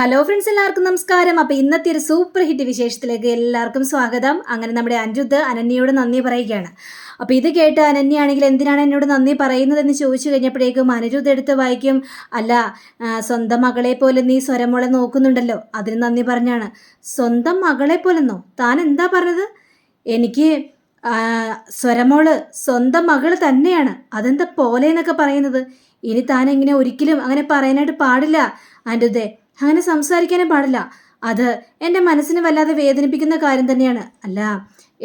Hello friends എല്ലാവർക്കും നമസ്കാരം. അപ്പൊ ഇന്നത്തെ ഒരു സൂപ്പർ ഹിറ്റ് വിശേഷത്തിലേക്ക് എല്ലാവർക്കും സ്വാഗതം. അങ്ങനെ നമ്മുടെ അനിരുദ്ധ് അനന്യയോട് നന്ദി പറയുകയാണ്. അപ്പൊ ഇത് കേട്ട് അനന്യയാണെങ്കിൽ എന്തിനാണ് എന്നോട് നന്ദി പറയുന്നതെന്ന് ചോദിച്ചു കഴിഞ്ഞപ്പോഴേക്കും അനിരുദ്ധ എടുത്ത് വായിക്കും. അല്ല സ്വന്തം മകളെ പോലെ നീ സ്വരമോളെ നോക്കുന്നുണ്ടല്ലോ. അതിന് നന്ദി പറഞ്ഞാണ്. സ്വന്തം മകളെ പോലെന്നോ താൻ എന്താ പറഞ്ഞത്? എനിക്ക് സ്വരമോൾ സ്വന്തം മകൾ തന്നെയാണ്. അതെന്താ പോലെ എന്നൊക്കെ പറയുന്നത്? ഇനി താൻ എങ്ങനെ ഒരിക്കലും അങ്ങനെ പറയാനായിട്ട് പാടില്ല അനിരുദ്ധേ അങ്ങനെ സംസാരിക്കാനും പാടില്ല. അത് എന്റെ മനസ്സിനെ വല്ലാതെ വേദനിപ്പിക്കുന്ന കാര്യം തന്നെയാണ്. അല്ല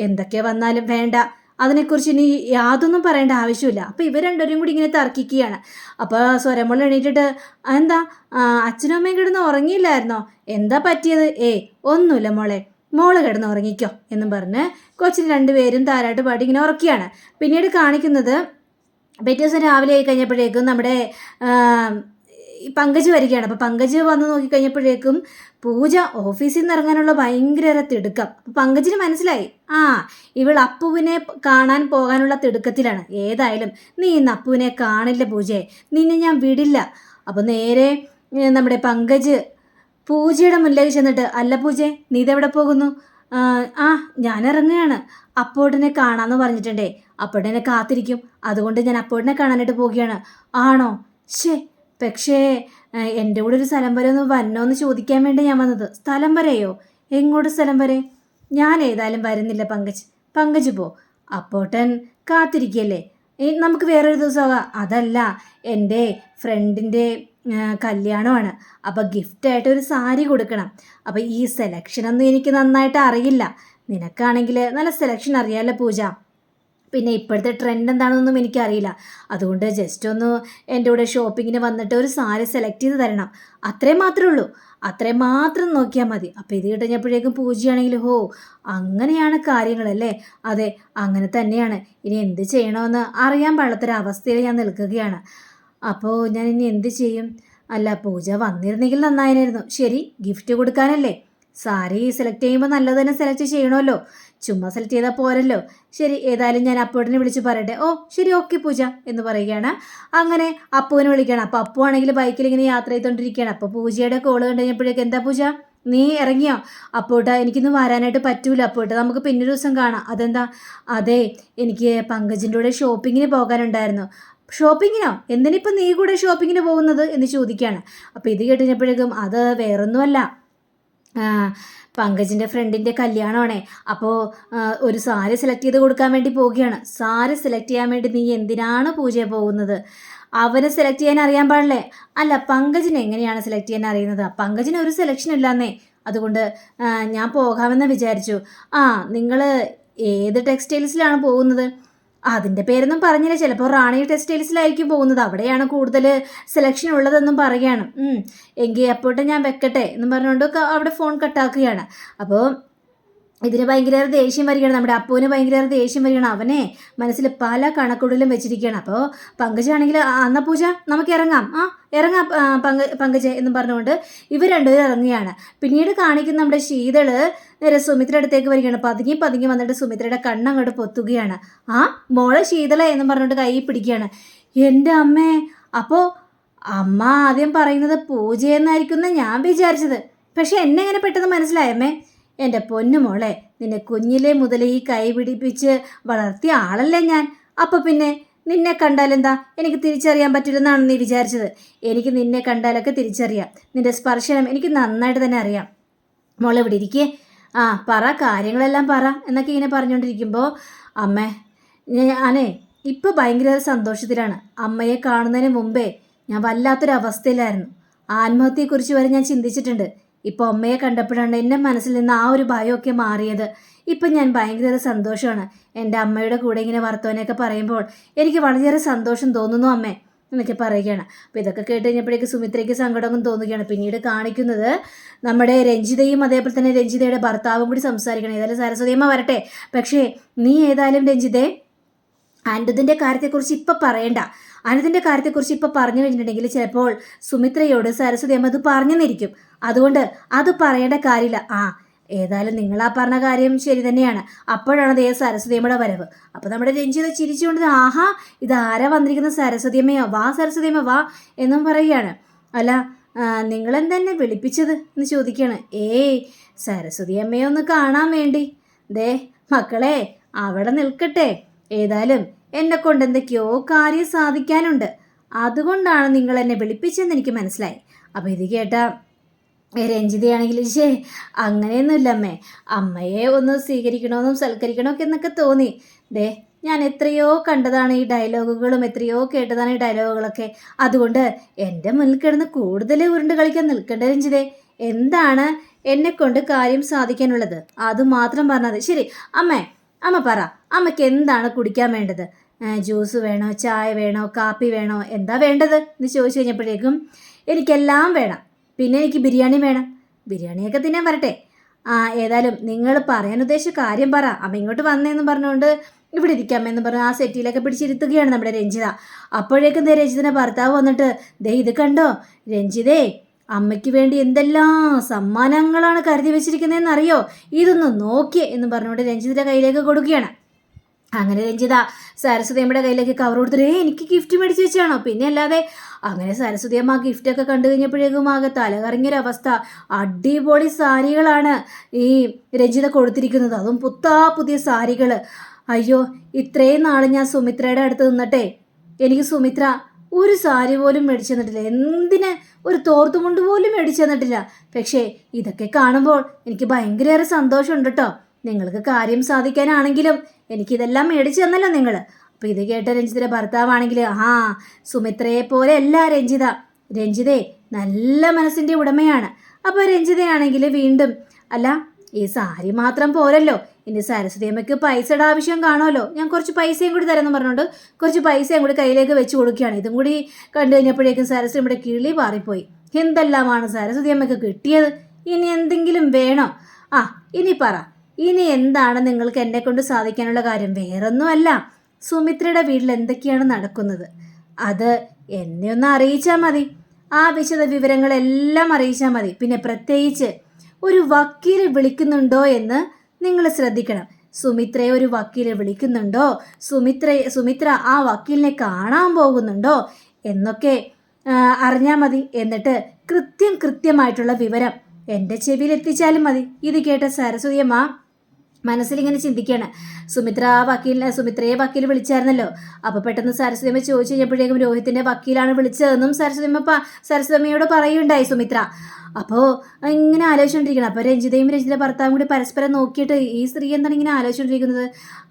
എന്തൊക്കെ വന്നാലും വേണ്ട. അതിനെക്കുറിച്ച് ഇനി യാതൊന്നും പറയേണ്ട ആവശ്യമില്ല. അപ്പോൾ ഇവർ രണ്ടുപേരും കൂടി ഇങ്ങനെ തർക്കിക്കുകയാണ്. അപ്പോൾ സ്വരമുള്ള എണീറ്റിട്ട് എന്താ അച്ഛനും അമ്മയും കിടന്ന് ഉറങ്ങിയില്ലായിരുന്നോ? എന്താ പറ്റിയത്? ഏ ഒന്നുമില്ല മോളെ. മോൾ കിടന്ന് ഉറങ്ങിക്കോ എന്നും പറഞ്ഞ് കൊച്ചിന് രണ്ടുപേരും താരാട്ട് പാടി ഇങ്ങനെ ഉറക്കുകയാണ് പിന്നീട് കാണിക്കുന്നത് പിറ്റേ ദിവസം രാവിലെ ആയി കഴിഞ്ഞപ്പോഴേക്കും നമ്മുടെ പങ്കജ് വരികയാണ്. അപ്പോൾ പങ്കജ് വന്ന് നോക്കിക്കഴിഞ്ഞപ്പോഴേക്കും പൂജ ഓഫീസിൽ നിന്ന് ഇറങ്ങാനുള്ള ഭയങ്കര തിടുക്കം. അപ്പോൾ പങ്കജിന് മനസ്സിലായി. ആ ഇവൾ അപ്പുവിനെ കാണാൻ പോകാനുള്ള തിടുക്കത്തിലാണ്. ഏതായാലും നീ ഇന്ന് അപ്പുവിനെ കാണില്ല പൂജയെ നിന്നെ ഞാൻ വിടില്ല. അപ്പോൾ നേരെ നമ്മുടെ പങ്കജ് പൂജയുടെ മുന്നിലേക്ക് ചെന്നിട്ട് അല്ല പൂജെ നീ ഇതെവിടെ പോകുന്നു? "ആ, ഞാൻ ഇറങ്ങുകയാണ്. അപ്പോട്ടിനെ കാണാമെന്ന് പറഞ്ഞിട്ടുണ്ടേ. അപ്പോട്ടിനെ കാത്തിരിക്കും. അതുകൊണ്ട് ഞാൻ അപ്പോട്ടിനെ കാണാനായിട്ട് പോവുകയാണ്. ആണോ? ശേ പക്ഷേ എന്റെ കൂടെ ഒരു സ്ഥലം വരെ ഒന്ന് വരണോ എന്ന് ചോദിക്കാൻ വേണ്ടി ഞാൻ വന്നത്. സ്ഥലം വരെയോ? എങ്ങോട്ട് സ്ഥലം വരെ? ഞാൻ ഏതായാലും വരുന്നില്ല പങ്കജ്. പങ്കജ് പോ. അപ്പോട്ടൻ കാത്തിരിക്കല്ലേ? നമുക്ക് വേറൊരു ദിവസമാകാം അതല്ല എന്റെ ഫ്രണ്ടിന്റെ കല്യാണമാണ്. അപ്പോൾ ഗിഫ്റ്റായിട്ട് ഒരു സാരി കൊടുക്കണം. അപ്പോൾ ഈ സെലക്ഷനൊന്നും എനിക്ക് നന്നായിട്ട് അറിയില്ല. നിനക്കാണെങ്കിൽ നല്ല സെലക്ഷൻ അറിയാമല്ലോ പൂജ. പിന്നെ ഇപ്പോഴത്തെ ട്രെൻഡ് എന്താണെന്നൊന്നും എനിക്കറിയില്ല. അതുകൊണ്ട് ജസ്റ്റ് ഒന്ന് എന്റെ കൂടെ ഷോപ്പിങ്ങിന് വന്നിട്ട് ഒരു സാരി സെലക്ട് ചെയ്ത് തരണം. അത്രേ മാത്രമേ ഉള്ളൂ. അത്രേ മാത്രം നോക്കിയാൽ മതി. അപ്പോൾ ഇത് കിട്ടഞ്ഞപ്പോഴേക്കും പൂജയാണെങ്കിൽ ഹോ അങ്ങനെയാണ് കാര്യങ്ങളല്ലേ അതെ അങ്ങനെ തന്നെയാണ്. ഇനി എന്ത് ചെയ്യണമെന്ന് അറിയാൻ പാടാത്തൊരവസ്ഥയിൽ ഞാൻ നിൽക്കുകയാണ്. അപ്പോൾ ഞാൻ ഇനി എന്ത് ചെയ്യും? അല്ല പൂജ വന്നിരുന്നെങ്കിൽ നന്നായിരുന്നു. ശരി ഗിഫ്റ്റ് കൊടുക്കാനല്ലേ? സാരി സെലക്ട് ചെയ്യുമ്പോൾ നല്ലത് തന്നെ സെലക്ട് ചെയ്യണമല്ലോ. ചുമ്മാ സെലക്ട് ചെയ്താൽ പോരല്ലോ. ശരി ഏതായാലും ഞാൻ അപ്പുവിനെ വിളിച്ച് പറയട്ടെ. ഓ ശരി ഓക്കെ പൂജ എന്ന് പറയുകയാണ്. അങ്ങനെ അപ്പുവിനെ വിളിക്കണം അപ്പോൾ അപ്പു ആണെങ്കിൽ ബൈക്കിൽ ഇങ്ങനെ യാത്ര ചെയ്തുകൊണ്ടിരിക്കുകയാണ്. അപ്പോൾ പൂജയുടെ കോൾ കണ്ടു എന്താ പൂജ? നീ ഇറങ്ങിയോ? അപ്പോട്ട എനിക്കിന്ന് വരാനായിട്ട് പറ്റൂല. അപ്പോട്ട് നമുക്ക് പിന്നെ ദിവസം കാണാം. അതെന്താ? അതെ എനിക്ക് പങ്കജിന്റെ കൂടെ ഷോപ്പിങ്ങിന് പോകാനുണ്ടായിരുന്നു. ഷോപ്പിങ്ങിനോ എന്തിനിപ്പോൾ നീ കൂടെ ഷോപ്പിങ്ങിന് പോകുന്നത് എന്ന് ചോദിക്കുകയാണ്. അപ്പോൾ ഇത് കേട്ടുകഴിഞ്ഞപ്പോഴേക്കും അത് വേറൊന്നുമല്ല. പങ്കജിന്റെ ഫ്രണ്ടിന്റെ കല്യാണമാണേ. അപ്പോൾ ഒരു സാരി സെലക്ട് ചെയ്ത് കൊടുക്കാൻ വേണ്ടി പോവുകയാണ്. സാരി സെലക്ട് ചെയ്യാൻ വേണ്ടി നീ എന്തിനാണ് പൂജയെ പോകുന്നത്? അവനെ സെലക്ട് ചെയ്യാൻ അറിയാൻ പാടില്ലേ? അല്ല പങ്കജിന് എങ്ങനെയാണ് സെലക്ട് ചെയ്യാൻ അറിയുന്നത്? പങ്കജിന് ഒരു സെലക്ഷൻ ഇല്ലാന്നേ. അതുകൊണ്ട് ഞാൻ പോകാമെന്ന് വിചാരിച്ചു. ആ നിങ്ങൾ ഏത് ടെക്സ്റ്റൈൽസിലാണ് പോകുന്നത്? അതിന്റെ പേരൊന്നും പറഞ്ഞില്ല. ചിലപ്പോൾ റാണി ടെക്സ്റ്റൈൽസിലായിരിക്കും പോകുന്നത്. അവിടെയാണ് കൂടുതൽ സെലക്ഷൻ ഉള്ളതെന്നും പറയുകയാണ്. എങ്കിൽ അപ്പോട്ട് ഞാൻ വെക്കട്ടെ എന്നും പറഞ്ഞുകൊണ്ട് അവിടെ ഫോൺ കട്ടാക്കുകയാണ് അപ്പോൾ ഇതിന് ഭയങ്കര ദേഷ്യം വരികയാണ്. നമ്മുടെ അപ്പുവിന് ഭയങ്കര ദേഷ്യം വരികയാണ്. അവനെ മനസ്സിൽ പല കണക്കുടലും വെച്ചിരിക്കുകയാണ്. അപ്പോൾ പങ്കജാണെങ്കിൽ അന്ന പൂജ നമുക്ക് ഇറങ്ങാം. ആ ഇറങ്ങാം പങ്ക പങ്കജ എന്നും പറഞ്ഞുകൊണ്ട് ഇവർ രണ്ടുപേരും ഇറങ്ങുകയാണ്. പിന്നീട് കാണിക്കുന്ന നമ്മുടെ ശീതൾ നേരെ സുമിത്രയുടെ അടുത്തേക്ക് വരികയാണ്. പതുങ്ങി പതുങ്ങി വന്നിട്ട് സുമിത്രയുടെ കണ്ണങ്ങോട്ട് പൊത്തുകയാണ്. ആ മോളെ ശീതള എന്നും പറഞ്ഞുകൊണ്ട് കൈ പിടിക്കുകയാണ്. എന്റെ അമ്മേ അപ്പോൾ അമ്മ ആദ്യം പറയുന്നത് പൂജയെന്നായിരിക്കും എന്ന് ഞാൻ വിചാരിച്ചത്. പക്ഷെ എന്നെ എങ്ങനെ പെട്ടെന്ന് മനസ്സിലായമ്മേ എന്റെ പൊന്നുമോളെ നിന്നെ കുഞ്ഞിലെ മുതൽ ഈ കൈ പിടിപ്പിച്ച് വളർത്തിയ ആളല്ലേ ഞാൻ? അപ്പോൾ പിന്നെ നിന്നെ കണ്ടാലെന്താ? എനിക്ക് തിരിച്ചറിയാൻ പറ്റില്ലെന്നാണ് നീ വിചാരിച്ചത്. എനിക്ക് നിന്നെ കണ്ടാലൊക്കെ തിരിച്ചറിയാം. നിന്റെ സ്പർശനം എനിക്ക് നന്നായിട്ട് തന്നെ അറിയാം. മോളെ ഇവിടെ ഇരിക്കേ. ആ പറ കാര്യങ്ങളെല്ലാം പറ എന്നൊക്കെ ഇങ്ങനെ പറഞ്ഞുകൊണ്ടിരിക്കുമ്പോൾ അമ്മേ ഞാനേ ഇപ്പോൾ ഭയങ്കര സന്തോഷത്തിലാണ്. അമ്മയെ കാണുന്നതിന് മുമ്പേ ഞാൻ വല്ലാത്തൊരു അവസ്ഥയിലായിരുന്നു ആത്മഹത്യയെക്കുറിച്ച് വരെ ഞാൻ ചിന്തിച്ചിട്ടുണ്ട്. ഇപ്പോൾ അമ്മയെ കണ്ടപ്പോഴാണ് എന്റെ മനസ്സിൽ നിന്ന് ആ ഒരു ഭയമൊക്കെ മാറിയത്. ഇപ്പം ഞാൻ ഭയങ്കര സന്തോഷമാണ്. എന്റെ അമ്മയുടെ കൂടെ ഇങ്ങനെ വർത്തമാനമൊക്കെ പറയുമ്പോൾ എനിക്ക് വളരെയേറെ സന്തോഷം തോന്നുന്നു അമ്മേ എന്നൊക്കെ പറയുകയാണ്. അപ്പോൾ ഇതൊക്കെ കേട്ട് കഴിഞ്ഞപ്പോഴേക്ക് സുമിത്രയ്ക്ക് സങ്കടമൊന്നും തോന്നുകയാണ്. പിന്നീട് കാണിക്കുന്നത് നമ്മുടെ രഞ്ജിതയും അതേപോലെ തന്നെ രഞ്ജിതയുടെ ഭർത്താവും കൂടി സംസാരിക്കണം. ഏതായാലും സരസ്വതിയമ്മ വരട്ടെ. പക്ഷേ നീ ഏതായാലും രഞ്ജിതേ അനിരുദ്ധിന്റെ കാര്യത്തെക്കുറിച്ച് ഇപ്പം പറയണ്ട. അനിരുദ്ധിന്റെ കാര്യത്തെക്കുറിച്ച് ഇപ്പം പറഞ്ഞു കഴിഞ്ഞിട്ടുണ്ടെങ്കിൽ ചിലപ്പോൾ സുമിത്രയോട് സരസ്വതി അമ്മ അത് പറഞ്ഞെന്നിരിക്കും. അതുകൊണ്ട് അത് പറയേണ്ട കാര്യമില്ല. ആ ഏതായാലും നിങ്ങൾ ആ പറഞ്ഞ കാര്യം ശരി തന്നെയാണ്. അപ്പോഴാണ് ദേ സരസ്വതിയമ്മയുടെ വരവ്. അപ്പോൾ നമ്മുടെ രഞ്ജിത ചിരിച്ചുകൊണ്ട് ആഹാ ഇത് ആരാ വന്നിരിക്കുന്ന സരസ്വതിയമ്മയോ വാ സരസ്വതിയമ്മ വാ എന്നും പറയുകയാണ്. അല്ല നിങ്ങളെന്തെന്നെ വിളിപ്പിച്ചത് എന്ന് ചോദിക്കുകയാണ്. ഏയ് സരസ്വതി അമ്മയെ ഒന്ന് കാണാൻ വേണ്ടി. ദേ മക്കളെ അവിടെ നിൽക്കട്ടെ. ഏതായാലും എന്നെ കൊണ്ട് എന്തൊക്കെയോ കാര്യം സാധിക്കാനുണ്ട്. അതുകൊണ്ടാണ് നിങ്ങൾ എന്നെ വിളിപ്പിച്ചതെന്ന് എനിക്ക് മനസ്സിലായി. അപ്പോൾ ഇത് കേട്ട രഞ്ജിതയാണെങ്കിൽ ശേ അങ്ങനെയൊന്നുമില്ല അമ്മേ. അമ്മയെ ഒന്ന് സ്വീകരിക്കണമെന്നും സൽക്കരിക്കണമൊക്കെ എന്നൊക്കെ തോന്നി. ദേ ഞാൻ എത്രയോ കണ്ടതാണ് ഈ ഡയലോഗുകളും എത്രയോ കേട്ടതാണ് ഈ ഡയലോഗുകളൊക്കെ. അതുകൊണ്ട് എന്റെ മുന്നിൽ കിടന്ന് കൂടുതൽ ഉരുണ്ട് കളിക്കാൻ നിൽക്കേണ്ട രഞ്ജിതേ. എന്താണ് എന്നെ കൊണ്ട് കാര്യം സാധിക്കാനുള്ളത്? അത് മാത്രം പറഞ്ഞത് ശരി അമ്മേ. അമ്മ പറ അമ്മയ്ക്ക് എന്താണ് കുടിക്കാൻ വേണ്ടത്? ജ്യൂസ് വേണോ ചായ വേണോ കാപ്പി വേണോ എന്താ വേണ്ടത്? എന്ന് ചോദിച്ചു കഴിഞ്ഞപ്പോഴേക്കും എനിക്കെല്ലാം വേണം. പിന്നെ എനിക്ക് ബിരിയാണി വേണം. ബിരിയാണിയൊക്കെ തിന്നാൻ വരട്ടെ. ആ ഏതായാലും നിങ്ങൾ പറയാൻ ഉദ്ദേശിച്ച കാര്യം പറ. അമ്മ ഇങ്ങോട്ട് വന്നേന്ന് പറഞ്ഞുകൊണ്ട് ഇവിടെ ഇരിക്കാമെന്ന് പറഞ്ഞ് ആ സെറ്റിയിലൊക്കെ പിടിച്ചിരുത്തുകയാണ് നമ്മുടെ രഞ്ജിത. അപ്പോഴേക്കും ദേ ഭർത്താവ് വന്നിട്ട് ദേ ഇത് കണ്ടോ? രഞ്ജിതേ അമ്മയ്ക്ക് വേണ്ടി എന്തെല്ലാം സമ്മാനങ്ങളാണ് കരുതി വെച്ചിരിക്കുന്നതെന്ന് അറിയോ ഇതൊന്ന് നോക്കിയേ എന്ന് പറഞ്ഞുകൊണ്ട് രഞ്ജിതയുടെ കയ്യിലേക്ക് കൊടുക്കുകയാണ്. അങ്ങനെ രഞ്ജിത സരസ്വതി അമ്മയുടെ കയ്യിലേക്ക് കവർ കൊടുത്തിട്ട് ഏ എനിക്ക് ഗിഫ്റ്റ് മേടിച്ച് വെച്ചാണോ? പിന്നെ അല്ലാതെ അങ്ങനെ സരസ്വതി അമ്മ ആ ഗിഫ്റ്റൊക്കെ കണ്ടു കഴിഞ്ഞപ്പോഴേക്കും ആകെ തലകറങ്ങിയൊരവസ്ഥ. അടിപൊളി സാരികളാണ് ഈ രഞ്ജിത കൊടുത്തിരിക്കുന്നത്. അതും പുത്താ പുതിയ സാരികൾ അയ്യോ ഇത്രയും നാൾ ഞാൻ സുമിത്രയുടെ അടുത്ത് നിന്നട്ടെ എനിക്ക് സുമിത്ര ഒരു സാരി പോലും മേടിച്ചു തന്നിട്ടില്ല. എന്തിന് ഒരു തോർത്തുമുണ്ട് പോലും മേടിച്ചു തന്നിട്ടില്ല. പക്ഷേ ഇതൊക്കെ കാണുമ്പോൾ എനിക്ക് ഭയങ്കരയേറെ സന്തോഷമുണ്ട് കേട്ടോ നിങ്ങൾക്ക് കാര്യം സാധിക്കാനാണെങ്കിലും എനിക്കിതെല്ലാം മേടിച്ചു തന്നല്ലോ നിങ്ങൾ അപ്പോൾ ഇത് കേട്ട രഞ്ജിതയുടെ ഭർത്താവാണെങ്കിൽ ആ സുമിത്രയെ പോലെ അല്ല രഞ്ജിത. രഞ്ജിതേ നല്ല മനസ്സിന്റെ ഉടമയാണ്. അപ്പോൾ രഞ്ജിതയാണെങ്കിൽ വീണ്ടും അല്ല ഈ സാരി മാത്രം പോരല്ലോ. ഇനി സരസ്വതി അമ്മയ്ക്ക് പൈസയുടെ ആവശ്യം കാണുമല്ലോ. ഞാൻ കുറച്ച് പൈസയും കൂടി തരാമെന്ന് പറഞ്ഞുകൊണ്ട് കുറച്ച് പൈസയും കൂടി കയ്യിലേക്ക് വെച്ച് കൊടുക്കുകയാണ്. ഇതും കൂടി കണ്ടു കഴിഞ്ഞപ്പോഴേക്കും സരസ്വതി അമ്മയുടെ കിളി പാറിപ്പോയി എന്തെല്ലാമാണ് സരസ്വതി അമ്മയ്ക്ക് കിട്ടിയത്? ഇനി എന്തെങ്കിലും വേണോ? ആ ഇനി പറ. ഇനി എന്താണ് നിങ്ങൾക്ക് എന്നെ കൊണ്ട് സാധിക്കാനുള്ള കാര്യം? വേറൊന്നുമല്ല. സുമിത്രയുടെ വീട്ടിൽ എന്തൊക്കെയാണ് നടക്കുന്നത്? അത് എന്നെ ഒന്ന് അറിയിച്ചാൽ മതി. ആ വിശദ വിവരങ്ങളെല്ലാം അറിയിച്ചാൽ മതി. പിന്നെ പ്രത്യേകിച്ച് ഒരു വക്കീലെ വിളിക്കുന്നുണ്ടോ എന്ന് നിങ്ങൾ ശ്രദ്ധിക്കണം. സുമിത്രയെ ഒരു വക്കീലെ വിളിക്കുന്നുണ്ടോ? സുമിത്ര സുമിത്ര ആ വക്കീലിനെ കാണാൻ പോകുന്നുണ്ടോ? എന്നൊക്കെ അറിഞ്ഞാൽ മതി. എന്നിട്ട് കൃത്യം കൃത്യമായിട്ടുള്ള വിവരം എന്റെ ചെവിയിൽ എത്തിച്ചാലും മതി. ഇത് കേട്ട സരസ്വതിയമ്മ മനസ്സിലിങ്ങനെ ചിന്തിക്കുകയാണ് സുമിത്ര ആ വക്കീലിനെ സുമിത്രയെ വക്കീൽ വിളിച്ചായിരുന്നല്ലോ. അപ്പോൾ പെട്ടെന്ന് സരസ്വതിയമ്മ ചോദിച്ചു കഴിഞ്ഞപ്പോഴേക്കും രോഹിത്തിന്റെ വക്കീലാണ് വിളിച്ചതെന്നും സരസ്വതിയമ്മ സരസ്വതിമ്മയോട് പറയുണ്ടായി സുമിത്ര. അപ്പോൾ ഇങ്ങനെ ആലോചിച്ചുകൊണ്ടിരിക്കണം അപ്പോൾ രഞ്ജിതയും രഞ്ജിത ഭർത്താവും കൂടി പരസ്പരം നോക്കിയിട്ട് ഈ സ്ത്രീ എന്താണ് ഇങ്ങനെ ആലോചിച്ചുകൊണ്ടിരിക്കുന്നത്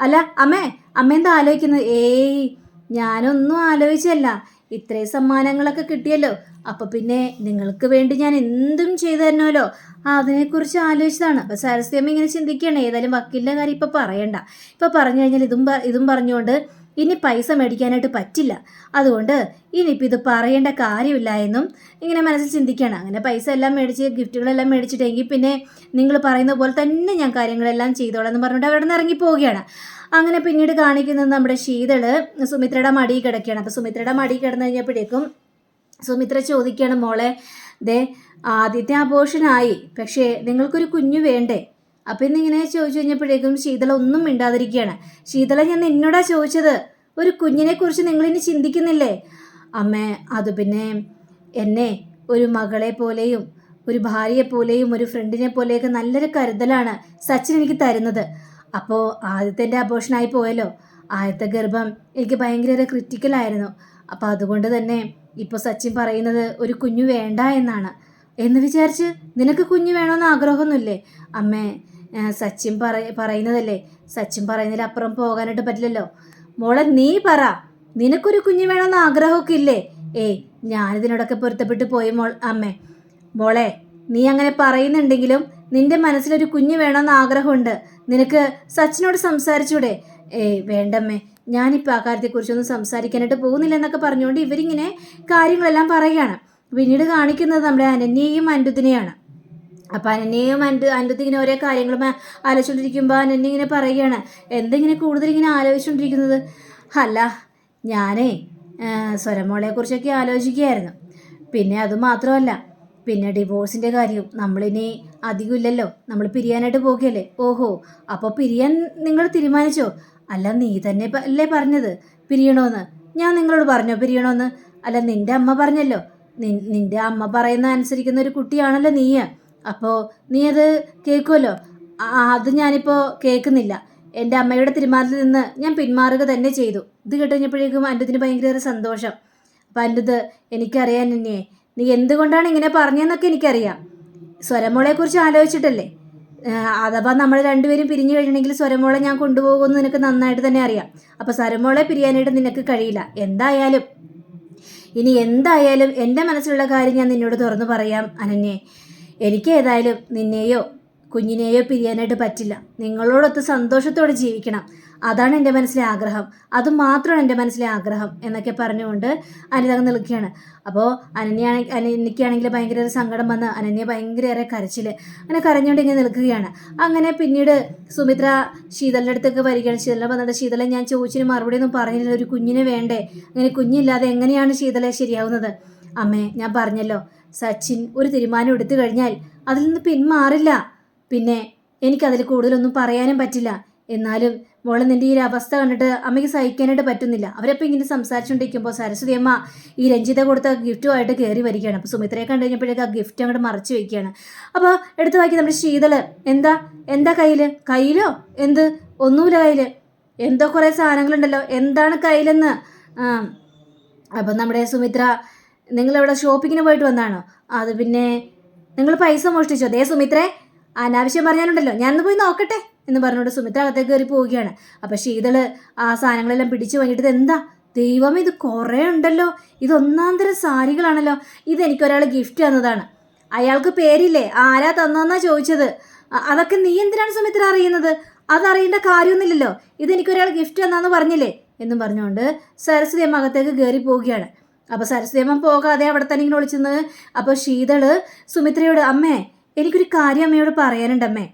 അല്ല അമ്മേ അമ്മ എന്താ ആലോചിക്കുന്നത്? ഏയ് ഞാനൊന്നും ആലോചിച്ചല്ല ഇത്രയും സമ്മാനങ്ങളൊക്കെ കിട്ടിയല്ലോ. അപ്പോൾ പിന്നെ നിങ്ങൾക്ക് വേണ്ടി ഞാൻ എന്തും ചെയ്തു തരണമല്ലോ. അതിനെക്കുറിച്ച് ആലോചിച്ചതാണ്. അപ്പോൾ സരസ്വതി ഇങ്ങനെ ചിന്തിക്കുകയാണ്. ഏതായാലും വക്കീലിന്റെ കാര്യം ഇപ്പോൾ പറയണ്ട. ഇപ്പോൾ പറഞ്ഞു കഴിഞ്ഞാൽ ഇതും ഇതും പറഞ്ഞുകൊണ്ട് ഇനി പൈസ മേടിക്കാനായിട്ട് പറ്റില്ല. അതുകൊണ്ട് ഇനിയിപ്പോൾ ഇത് പറയേണ്ട കാര്യമില്ല എന്നും ഇങ്ങനെ മനസ്സിൽ ചിന്തിക്കുകയാണ്. അങ്ങനെ പൈസ എല്ലാം മേടിച്ച് ഗിഫ്റ്റുകളെല്ലാം മേടിച്ചിട്ടെങ്കിൽ പിന്നെ നിങ്ങൾ പറയുന്ന പോലെ തന്നെ ഞാൻ കാര്യങ്ങളെല്ലാം ചെയ്തോളാം എന്ന് പറഞ്ഞിട്ട് അവിടെ നിന്ന് ഇറങ്ങിപ്പോവുകയാണ്. അങ്ങനെ പിന്നീട് കാണിക്കുന്നത് നമ്മുടെ ശീതൾ സുമിത്രയുടെ മടി കിടക്കുകയാണ്. അപ്പോൾ സുമിത്രയുടെ മടി കിടന്നു കഴിഞ്ഞപ്പോഴേക്കും സുമിത്ര ചോദിക്കുകയാണ് മോളെ ദേ ആദ്യത്തെ ആഘോഷനായി പക്ഷേ നിങ്ങൾക്കൊരു കുഞ്ഞു വേണ്ടേ? അപ്പം ഇന്നിങ്ങനെ ചോദിച്ചു കഴിഞ്ഞപ്പോഴേക്കും ശീതള ഒന്നും മിണ്ടാതിരിക്കുകയാണ്. ശീതള ഞാൻ നിന്നോടാ ചോദിച്ചത്. ഒരു കുഞ്ഞിനെ കുറിച്ച് ഇനി ചിന്തിക്കുന്നില്ലേ? അമ്മേ അത് പിന്നെ എന്നെ ഒരു മകളെ പോലെയും ഒരു ഭാര്യയെ പോലെയും ഒരു ഫ്രണ്ടിനെ പോലെയൊക്കെ നല്ലൊരു കരുതലാണ് സച്ചിൻ എനിക്ക് തരുന്നത്. അപ്പോൾ ആദ്യത്തെ അപോഷനായി പോയല്ലോ. ആദ്യത്തെ ഗർഭം എനിക്ക് ഭയങ്കര ക്രിറ്റിക്കലായിരുന്നു അപ്പോൾ അതുകൊണ്ട് തന്നെ ഇപ്പോൾ സച്ചിൻ പറയുന്നത് ഒരു കുഞ്ഞു വേണ്ട എന്നാണ്. എന്ന് വിചാരിച്ച് നിനക്ക് കുഞ്ഞു വേണമെന്ന് ആഗ്രഹമൊന്നുമില്ലേ? അമ്മേ സച്ചിൻ പറ പറയുന്നതല്ലേ? സച്ചിൻ പറയുന്നതിൽ അപ്പുറം പോകാനായിട്ട് പറ്റില്ലല്ലോ. മോളെ നീ പറ. നിനക്കൊരു കുഞ്ഞു വേണമെന്ന് ആഗ്രഹമൊക്കെ ഇല്ലേ? ഏയ് ഞാനിതിനോടൊക്കെ പൊരുത്തപ്പെട്ട് പോയി മോൾ അമ്മേ. മോളെ നീ അങ്ങനെ പറയുന്നുണ്ടെങ്കിലും നിന്റെ മനസ്സിലൊരു കുഞ്ഞു വേണമെന്ന് ആഗ്രഹമുണ്ട്. നിനക്ക് സച്ചിനോട് സംസാരിച്ചൂടെ? ഏയ് വേണ്ടമ്മേ. ഞാനിപ്പോൾ ആ കാര്യത്തെക്കുറിച്ചൊന്നും സംസാരിക്കാനായിട്ട് പോകുന്നില്ല എന്നൊക്കെ പറഞ്ഞുകൊണ്ട് ഇവരിങ്ങനെ കാര്യങ്ങളെല്ലാം പറയുകയാണ്. പിന്നീട് കാണിക്കുന്നത് നമ്മുടെ അനന്യയും അൻഡുദിനെയാണ് അപ്പോൾ അനന്യയും അൻഡു അൻഡുദ് ഇങ്ങനെ ഓരോ കാര്യങ്ങളും ആലോചിച്ചുകൊണ്ടിരിക്കുമ്പോൾ അനന്യ ഇങ്ങനെ പറയുകയാണ് എന്തിങ്ങനെ കൂടുതൽ ഇങ്ങനെ ആലോചിച്ചുകൊണ്ടിരിക്കുന്നത്? അല്ല ഞാനേ സ്വരമോളയെ സ്വരമോളെ കുറിച്ചൊക്കെ ആലോചിക്കുകയായിരുന്നു. പിന്നെ അത് മാത്രമല്ല പിന്നെ ഡിവോഴ്സിന്റെ കാര്യം നമ്മളിനി അധികം ഇല്ലല്ലോ നമ്മൾ പിരിയാനായിട്ട് പോകുകയല്ലേ ഓഹോ അപ്പോൾ പിരിയാൻ നിങ്ങൾ തീരുമാനിച്ചോ? അല്ല നീ തന്നെ അല്ലേ പറഞ്ഞത്? പിരിയണോന്ന്. ഞാൻ നിങ്ങളോട് പറഞ്ഞോ പിരിയണോന്ന്? അല്ല നിന്റെ അമ്മ പറഞ്ഞല്ലോ. നി- നിന്റെ അമ്മ പറയുന്ന അനുസരിക്കുന്ന ഒരു കുട്ടിയാണല്ലോ നീ അപ്പോൾ നീ അത് കേൾക്കുമല്ലോ അത് ഞാനിപ്പോൾ കേൾക്കുന്നില്ല. എന്റെ അമ്മയുടെ തീരുമാനത്തിൽ നിന്ന് ഞാൻ പിന്മാറുക തന്നെ ചെയ്തു. ഇത് കേട്ടുകഴിഞ്ഞപ്പോഴേക്കും അന്റെതിന് ഭയങ്കര സന്തോഷം. അപ്പം അന്റെത് എനിക്കറിയാൻ എന്നെ നീ എന്തുകൊണ്ടാണ് ഇങ്ങനെ പറഞ്ഞതെന്നൊക്കെ എനിക്കറിയാം. സ്വരമോളെക്കുറിച്ച് ആലോചിച്ചിട്ടല്ലേ? അഥവാ നമ്മൾ രണ്ടുപേരും പിരിഞ്ഞു കഴിയണമെങ്കിൽ സ്വരമോളെ ഞാൻ കൊണ്ടുപോകുമെന്ന് നിനക്ക് നന്നായിട്ട് തന്നെ അറിയാം. അപ്പോൾ സ്വരമോളെ പിരിയാനായിട്ട് നിനക്ക് കഴിയില്ല. എന്തായാലും. ഇനി എന്തായാലും എന്റെ മനസ്സിലുള്ള കാര്യം ഞാൻ നിന്നോട് തുറന്നു പറയാം അനന്യെ. എനിക്ക് ഏതായാലും നിന്നെയോ കുഞ്ഞിനെയോ പിരിയാനായിട്ട് പറ്റില്ല. നിങ്ങളോടൊത്ത് സന്തോഷത്തോടെ ജീവിക്കണം. അതാണ് എന്റെ മനസ്സിലെ ആഗ്രഹം. അത് മാത്രമാണ് എന്റെ മനസ്സിലെ ആഗ്രഹം എന്നൊക്കെ പറഞ്ഞുകൊണ്ട് അനിത നിൽക്കുകയാണ്. അപ്പോൾ അനന്യാണ് അനന്യക്കാണെങ്കിൽ ഭയങ്കര ഒരു സങ്കടം വന്ന് അനന്യ ഭയങ്കരയേറെ കരച്ചിൽ അങ്ങനെ കരഞ്ഞുകൊണ്ട് ഇങ്ങനെ നിൽക്കുകയാണ്. അങ്ങനെ പിന്നീട് സുമിത്ര ശീതലിന്റെ അടുത്തൊക്കെ വരികയാണ്. ശീതല വന്നിട്ട് ശീതല ഞാൻ ചോദിച്ചിന് മറുപടി ഒന്നും പറഞ്ഞില്ല ഒരു കുഞ്ഞിനെ വേണ്ടേ? അങ്ങനെ കുഞ്ഞില്ലാതെ എങ്ങനെയാണ് ശീതല ശരിയാവുന്നത്? അമ്മേ ഞാൻ പറഞ്ഞല്ലോ. സച്ചിൻ ഒരു തീരുമാനം എടുത്തു കഴിഞ്ഞാൽ അതിൽ നിന്ന് പിന്മാറില്ല. പിന്നെ എനിക്കതിൽ കൂടുതലൊന്നും പറയാനും പറ്റില്ല. എന്നാലും മോളെ നിന്റെ ഈ ഒരു അവസ്ഥ കണ്ടിട്ട് അമ്മയ്ക്ക് സഹിക്കാനായിട്ട് പറ്റുന്നില്ല. അവരപ്പോൾ ഇങ്ങനെ സംസാരിച്ചുകൊണ്ടിരിക്കുമ്പോൾ സരസ്വതി അമ്മ ഈ രഞ്ജിത കൊടുത്ത ഗിഫ്റ്റുമായിട്ട് കയറി വരികയാണ്. അപ്പോൾ സുമിത്രയെ കണ്ടു കഴിഞ്ഞപ്പോഴേക്ക് ആ ഗിഫ്റ്റ് അങ്ങോട്ട് മറച്ചു വയ്ക്കുകയാണ് അപ്പോൾ എടുത്തു വാക്കി നമ്മുടെ ശീതൾ. എന്താ? എന്താ കയ്യിൽ കയ്യിലോ? എന്ത്? ഒന്നുമില്ല കയ്യിൽ എന്തോ കുറേ സാധനങ്ങളുണ്ടല്ലോ. എന്താണ് കയ്യിലെന്ന്? അപ്പം നമ്മുടെ സുമിത്ര നിങ്ങളിവിടെ ഷോപ്പിങ്ങിന് പോയിട്ട് വന്നാണോ? അത് പിന്നെ നിങ്ങൾ പൈസ മോഷ്ടിച്ചോ? ദേ സുമിത്രേ അനാവശ്യം പറഞ്ഞാലുണ്ടല്ലോ ഞാനൊന്ന് പോയി നോക്കട്ടെ എന്ന് പറഞ്ഞുകൊണ്ട് സുമിത്ര അകത്തേക്ക് കയറി പോവുകയാണ്. അപ്പം ശീതൾ ആ സാധനങ്ങളെല്ലാം പിടിച്ചു വാങ്ങിയിട്ട് എന്താ? ദൈവം ഇത് കുറേ ഉണ്ടല്ലോ. ഇത് തരം സാരികളാണല്ലോ. ഇത് എനിക്കൊരാൾ ഗിഫ്റ്റ് തന്നതാണ്. അയാൾക്ക് പേരില്ലേ? ആരാ തന്നതെന്നാ ചോദിച്ചത്? അതൊക്കെ നീ എന്തിനാണ് സുമിത്ര അറിയുന്നത്? അതറിയേണ്ട കാര്യമൊന്നുമില്ലല്ലോ. ഇത് എനിക്കൊരാൾ ഗിഫ്റ്റ് തന്നാന്ന് പറഞ്ഞില്ലേ? എന്നും പറഞ്ഞുകൊണ്ട് സരസ്വതി അമ്മ അകത്തേക്ക് കയറി പോവുകയാണ്. അപ്പോൾ സരസ്വതി പോകാതെ അവിടെ തന്നെ ഇങ്ങനെ വിളിച്ചെന്ന് അപ്പോൾ ശീതൾ സുമിത്രയോട് അമ്മേ എനിക്കൊരു കാര്യം അമ്മയോട് പറയാനുണ്ട് അമ്മേ.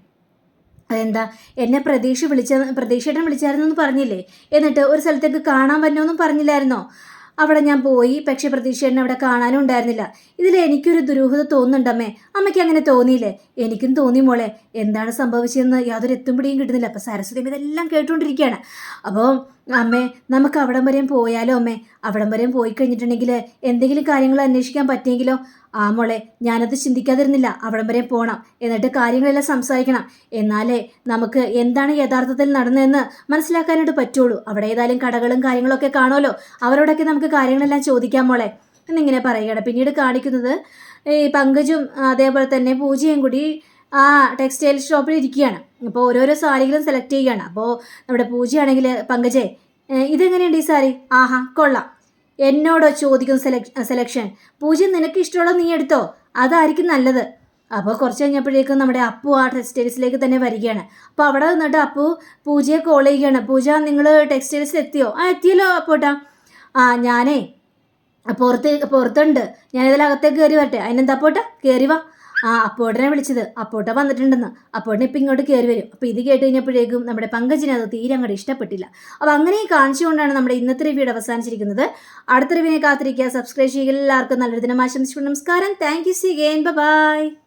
അതെന്താ? എന്നെ പ്രതീക്ഷ വിളിച്ച പ്രതീക്ഷേട്ടൻ വിളിച്ചായിരുന്നു എന്ന് പറഞ്ഞില്ലേ? എന്നിട്ട് ഒരു സ്ഥലത്തേക്ക് കാണാൻ പറ്റുമെന്നും പറഞ്ഞില്ലായിരുന്നോ? അവിടെ ഞാൻ പോയി പക്ഷേ പ്രതീക്ഷേട്ടൻ അവിടെ കാണാനും ഉണ്ടായിരുന്നില്ല. ഇതിൽ എനിക്കൊരു ദുരൂഹത തോന്നുന്നുണ്ടമ്മേ അമ്മയ്ക്ക് അങ്ങനെ തോന്നിയില്ലേ? എനിക്കും തോന്നി മോളെ. എന്താണ് സംഭവിച്ചതെന്ന് യാതൊരു എത്തും കിട്ടുന്നില്ല. അപ്പോൾ സരസ്വതി ഇതെല്ലാം കേട്ടുകൊണ്ടിരിക്കുകയാണ്. അപ്പോൾ അമ്മേ നമുക്ക് അവിടം വരെയും പോയാലോ അമ്മേ? അവിടം വരെയും പോയി കഴിഞ്ഞിട്ടുണ്ടെങ്കിൽ എന്തെങ്കിലും കാര്യങ്ങൾ അന്വേഷിക്കാൻ പറ്റിയെങ്കിലോ? ആ മോളെ ഞാനത് ചിന്തിക്കാതിരുന്നില്ല. അവിടം വരെ പോകണം എന്നിട്ട് കാര്യങ്ങളെല്ലാം സംസാരിക്കണം. എന്നാലേ നമുക്ക് എന്താണ് യഥാർത്ഥത്തിൽ നടന്നതെന്ന് മനസ്സിലാക്കാനായിട്ട് പറ്റുള്ളൂ. അവിടെ ഏതായാലും കടകളും കാര്യങ്ങളൊക്കെ കാണുമല്ലോ. അവരോടൊക്കെ നമുക്ക് കാര്യങ്ങളെല്ലാം ചോദിക്കാം മോളെ. എന്നിങ്ങനെ പറയുകയാണ്. പിന്നീട് കാണിക്കുന്നത് ഈ പങ്കജും അതേപോലെ തന്നെ പൂജയും കൂടി ആ ടെക്സ്റ്റൈൽ ഷോപ്പിൽ ഇരിക്കുകയാണ്. അപ്പോൾ ഓരോരോ സാരികളും സെലക്ട് ചെയ്യുകയാണ്. അപ്പോൾ നമ്മുടെ പൂജയാണെങ്കിൽ പങ്കജേ ഇതെങ്ങനെയുണ്ട് ഈ സാരി? ആഹാ കൊള്ളാം. എന്നോടോ ചോദിക്കും സെലക് സെലക്ഷൻ പൂജ നിനക്ക് ഇഷ്ടമുള്ള നീ എടുത്തോ? അതായിരിക്കും നല്ലത്. അപ്പോൾ കുറച്ച് കഴിഞ്ഞപ്പോഴേക്കും നമ്മുടെ അപ്പു ആ ടെക്സ്റ്റൈൽസിലേക്ക് തന്നെ വരികയാണ്. അപ്പോൾ അവിടെ നിന്നിട്ട് അപ്പു പൂജയെ കോൾ ചെയ്യുകയാണ്. പൂജ നിങ്ങൾ ടെക്സ്റ്റൈൽസിൽ എത്തിയോ? ആ എത്തിയല്ലോ അപ്പോട്ടാ ആ ഞാനേ പുറത്ത് പുറത്തുണ്ട്. ഞാൻ ഇതിലകത്തേക്ക് കയറി വരട്ടെ. അതിനെന്താ പോട്ടെ? കയറി വാ. ആ അപ്പോട്ടനെ വിളിച്ചത്. അപ്പോട്ട വന്നിട്ടുണ്ടെന്ന്. അപ്പോട്ടനെ ഇപ്പം ഇങ്ങോട്ട് കയറി വരും. അപ്പോൾ ഇത് കേട്ട് കഴിഞ്ഞപ്പോഴേക്കും നമ്മുടെ പങ്കജിന് അത് തീരെ അങ്ങോട്ട് ഇഷ്ടപ്പെട്ടില്ല. അപ്പോൾ അങ്ങനെ കാണിച്ചുകൊണ്ടാണ് നമ്മുടെ ഇന്നത്തെ റിവ്യൂടെ അവസാനിച്ചിരിക്കുന്നത്. അടുത്ത റിവ്യൂവിനെ കാത്തിരിക്കുക. സബ്സ്ക്രൈബ് ചെയ്യുക. എല്ലാവർക്കും നല്ലൊരു ദിനം ആശംസിക്കുന്നു നമസ്കാരം. Thank you see again bye